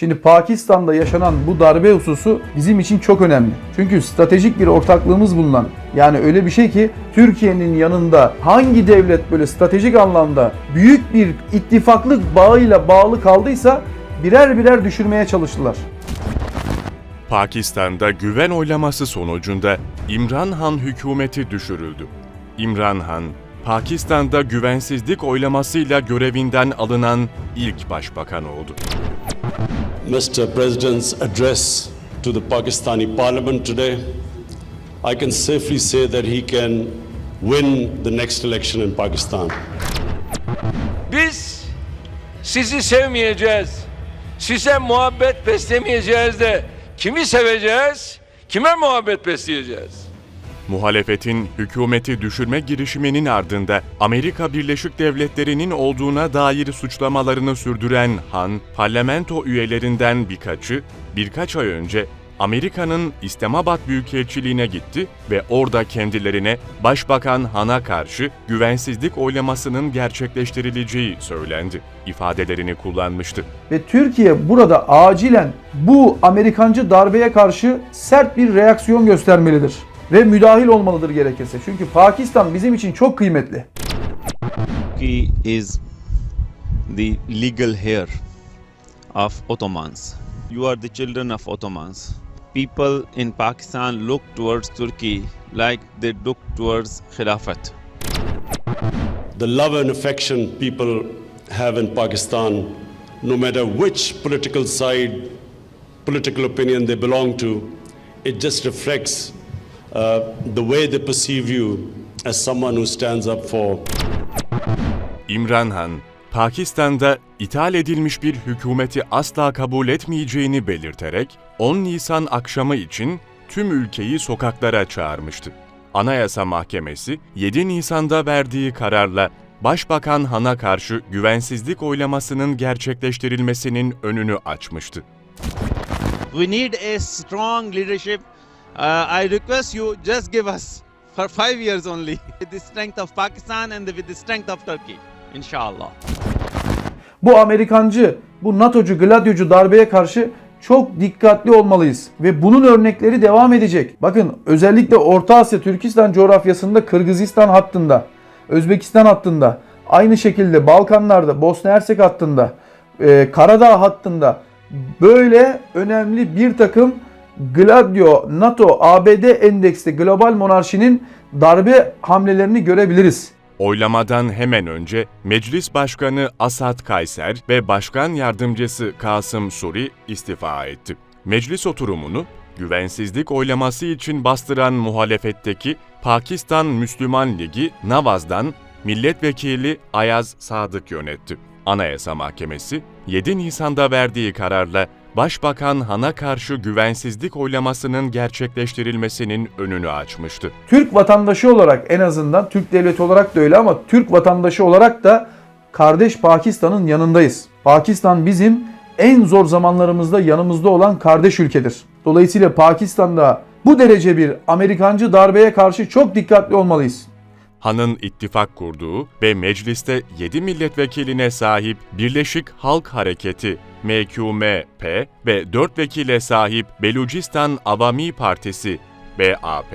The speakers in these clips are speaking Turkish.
Şimdi Pakistan'da yaşanan bu darbe hususu bizim için çok önemli. Çünkü stratejik bir ortaklığımız bulunan yani öyle bir şey ki Türkiye'nin yanında hangi devlet böyle stratejik anlamda büyük bir ittifaklık bağıyla bağlı kaldıysa birer birer düşürmeye çalıştılar. Pakistan'da güven oylaması sonucunda İmran Han hükümeti düşürüldü. İmran Han, Pakistan'da güvensizlik oylamasıyla görevinden alınan ilk başbakan oldu. Mr. President's address to the Pakistani Parliament today, I can safely say that he can win the next election in Pakistan. Biz sizi sevmeyeceğiz. Size muhabbet beslemeyeceğiz de kimi seveceğiz? Kime muhabbet besleyeceğiz? Muhalefetin hükümeti düşürme girişiminin ardında Amerika Birleşik Devletleri'nin olduğuna dair suçlamalarını sürdüren Han, parlamento üyelerinden birkaçı birkaç ay önce Amerika'nın İslamabad Büyükelçiliğine gitti ve orada kendilerine Başbakan Han'a karşı güvensizlik oylamasının gerçekleştirileceği söylendi ifadelerini kullanmıştı. Ve Türkiye burada acilen bu Amerikancı darbeye karşı sert bir reaksiyon göstermelidir. Ve müdahil olmalıdır gerekirse. Çünkü Pakistan bizim için çok kıymetli. Turkey is the legal heir of Ottomans. You are the children of Ottomans. People in Pakistan look towards Turkey like they look towards Khilafat. The love and affection people have in Pakistan, no matter which political side, political opinion they belong to, it just reflects the way they perceive you as someone who stands up for İmran Han, Pakistan'da ithal edilmiş bir hükümeti asla kabul etmeyeceğini belirterek 10 Nisan akşamı için tüm ülkeyi sokaklara çağırmıştı. Anayasa Mahkemesi 7 Nisan'da verdiği kararla Başbakan Han'a karşı güvensizlik oylamasının gerçekleştirilmesinin önünü açmıştı. We need a strong leadership. Uh, I request you just give us for five years only with the strength of Pakistan and with the strength of Turkey. Inshallah. Bu Amerikancı, bu NATO'cu, Gladyocu darbeye karşı çok dikkatli olmalıyız. Ve bunun örnekleri devam edecek. Bakın özellikle Orta Asya, Türkistan coğrafyasında Kırgızistan hattında, Özbekistan hattında, aynı şekilde Balkanlarda, Bosna Hersek hattında, e, Karadağ hattında böyle önemli bir takım Gladio, NATO, ABD endeksli global monarşinin darbe hamlelerini görebiliriz. Oylamadan hemen önce Meclis Başkanı Asad Kayser ve Başkan Yardımcısı Kasım Suri istifa etti. Meclis oturumunu güvensizlik oylaması için bastıran muhalefetteki Pakistan Müslüman Ligi Navaz'dan milletvekili Ayaz Sadık yönetti. Anayasa Mahkemesi 7 Nisan'da verdiği kararla Başbakan Han'a karşı güvensizlik oylamasının gerçekleştirilmesinin önünü açmıştı. Türk vatandaşı olarak en azından Türk devleti olarak da öyle ama Türk vatandaşı olarak da kardeş Pakistan'ın yanındayız. Pakistan bizim en zor zamanlarımızda yanımızda olan kardeş ülkedir. Dolayısıyla Pakistan'da bu derece bir Amerikancı darbeye karşı çok dikkatli olmalıyız. Han'ın ittifak kurduğu ve mecliste 7 milletvekiline sahip Birleşik Halk Hareketi MQMP ve 4 vekile sahip Belucistan Avami Partisi BAP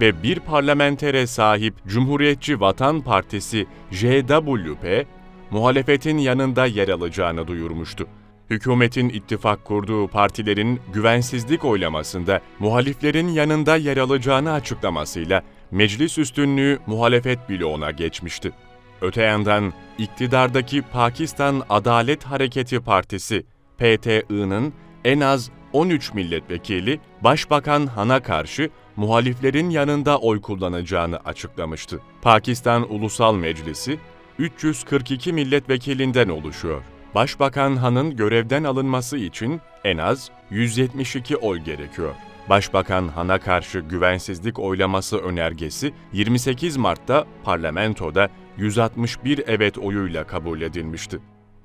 ve bir parlamentere sahip Cumhuriyetçi Vatan Partisi JWP muhalefetin yanında yer alacağını duyurmuştu. Hükümetin ittifak kurduğu partilerin güvensizlik oylamasında muhaliflerin yanında yer alacağını açıklamasıyla meclis üstünlüğü muhalefet bloğuna geçmişti. Öte yandan iktidardaki Pakistan Adalet Hareketi Partisi PTI'nin en az 13 milletvekili Başbakan Han'a karşı muhaliflerin yanında oy kullanacağını açıklamıştı. Pakistan Ulusal Meclisi 342 milletvekilinden oluşuyor. Başbakan Han'ın görevden alınması için en az 172 oy gerekiyor. Başbakan Han'a karşı güvensizlik oylaması önergesi 28 Mart'ta parlamentoda 161 evet oyuyla kabul edilmişti.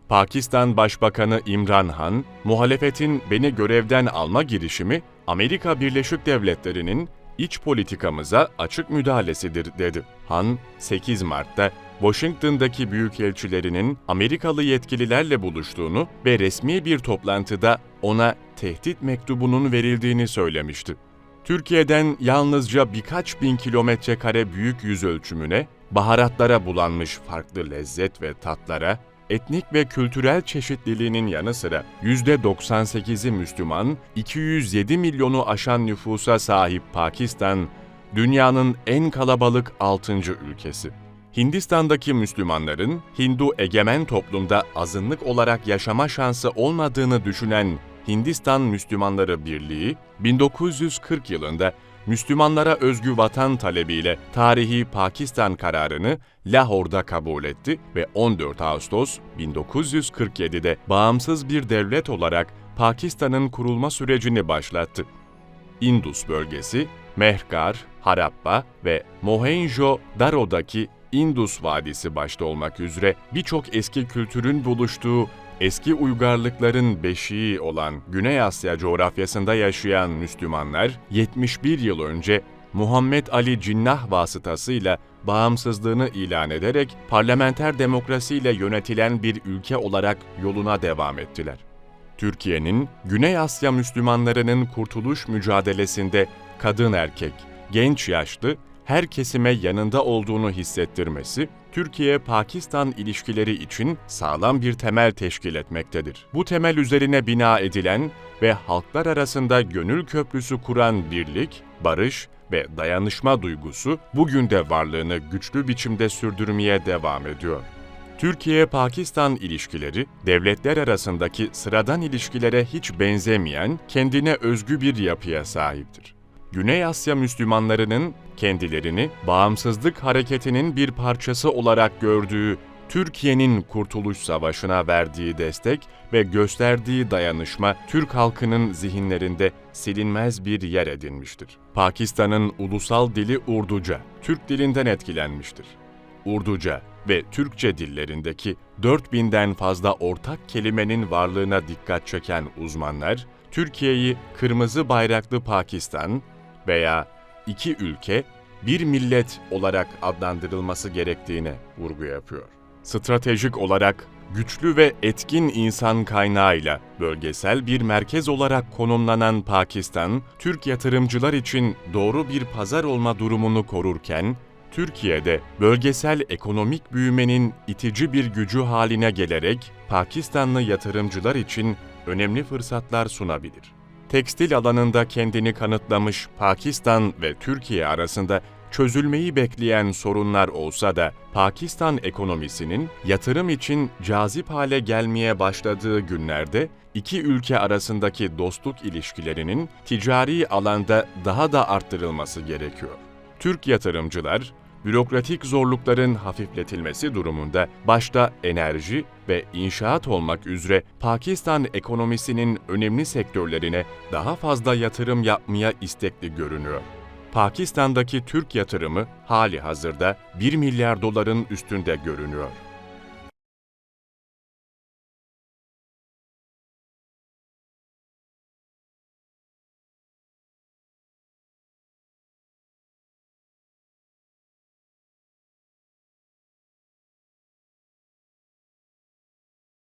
Pakistan Başbakanı İmran Han, muhalefetin beni görevden alma girişimi Amerika Birleşik Devletleri'nin iç politikamıza açık müdahalesidir dedi. Han, 8 Mart'ta Washington'daki büyükelçilerinin Amerikalı yetkililerle buluştuğunu ve resmi bir toplantıda ona tehdit mektubunun verildiğini söylemişti. Türkiye'den yalnızca birkaç bin kilometre kare büyük yüz ölçümüne, baharatlara bulanmış farklı lezzet ve tatlara, etnik ve kültürel çeşitliliğinin yanı sıra %98'i Müslüman, 207 milyonu aşan nüfusa sahip Pakistan, dünyanın en kalabalık 6. ülkesi. Hindistan'daki Müslümanların Hindu egemen toplumda azınlık olarak yaşama şansı olmadığını düşünen Hindistan Müslümanları Birliği, 1940 yılında Müslümanlara özgü vatan talebiyle tarihi Pakistan kararını Lahor'da kabul etti ve 14 Ağustos 1947'de bağımsız bir devlet olarak Pakistan'ın kurulma sürecini başlattı. Indus bölgesi, Mehkar, Harappa ve Mohenjo-Daro'daki Indus Vadisi başta olmak üzere birçok eski kültürün buluştuğu eski uygarlıkların beşiği olan Güney Asya coğrafyasında yaşayan Müslümanlar 71 yıl önce Muhammed Ali Cinnah vasıtasıyla bağımsızlığını ilan ederek parlamenter demokrasiyle yönetilen bir ülke olarak yoluna devam ettiler. Türkiye'nin Güney Asya Müslümanlarının kurtuluş mücadelesinde kadın erkek, genç yaşlı her kesime yanında olduğunu hissettirmesi, Türkiye-Pakistan ilişkileri için sağlam bir temel teşkil etmektedir. Bu temel üzerine bina edilen ve halklar arasında gönül köprüsü kuran birlik, barış ve dayanışma duygusu bugün de varlığını güçlü biçimde sürdürmeye devam ediyor. Türkiye-Pakistan ilişkileri, devletler arasındaki sıradan ilişkilere hiç benzemeyen, kendine özgü bir yapıya sahiptir. Güney Asya Müslümanlarının kendilerini bağımsızlık hareketinin bir parçası olarak gördüğü Türkiye'nin Kurtuluş Savaşı'na verdiği destek ve gösterdiği dayanışma Türk halkının zihinlerinde silinmez bir yer edinmiştir. Pakistan'ın ulusal dili Urduca, Türk dilinden etkilenmiştir. Urduca ve Türkçe dillerindeki 4000'den fazla ortak kelimenin varlığına dikkat çeken uzmanlar, Türkiye'yi kırmızı bayraklı Pakistan veya iki ülke, bir millet olarak adlandırılması gerektiğine vurgu yapıyor. Stratejik olarak güçlü ve etkin insan kaynağıyla bölgesel bir merkez olarak konumlanan Pakistan, Türk yatırımcılar için doğru bir pazar olma durumunu korurken, Türkiye'de bölgesel ekonomik büyümenin itici bir gücü haline gelerek Pakistanlı yatırımcılar için önemli fırsatlar sunabilir. Tekstil alanında kendini kanıtlamış Pakistan ve Türkiye arasında çözülmeyi bekleyen sorunlar olsa da Pakistan ekonomisinin yatırım için cazip hale gelmeye başladığı günlerde iki ülke arasındaki dostluk ilişkilerinin ticari alanda daha da arttırılması gerekiyor. Türk yatırımcılar, bürokratik zorlukların hafifletilmesi durumunda başta enerji ve inşaat olmak üzere Pakistan ekonomisinin önemli sektörlerine daha fazla yatırım yapmaya istekli görünüyor. Pakistan'daki Türk yatırımı hali hazırda 1 milyar doların üstünde görünüyor.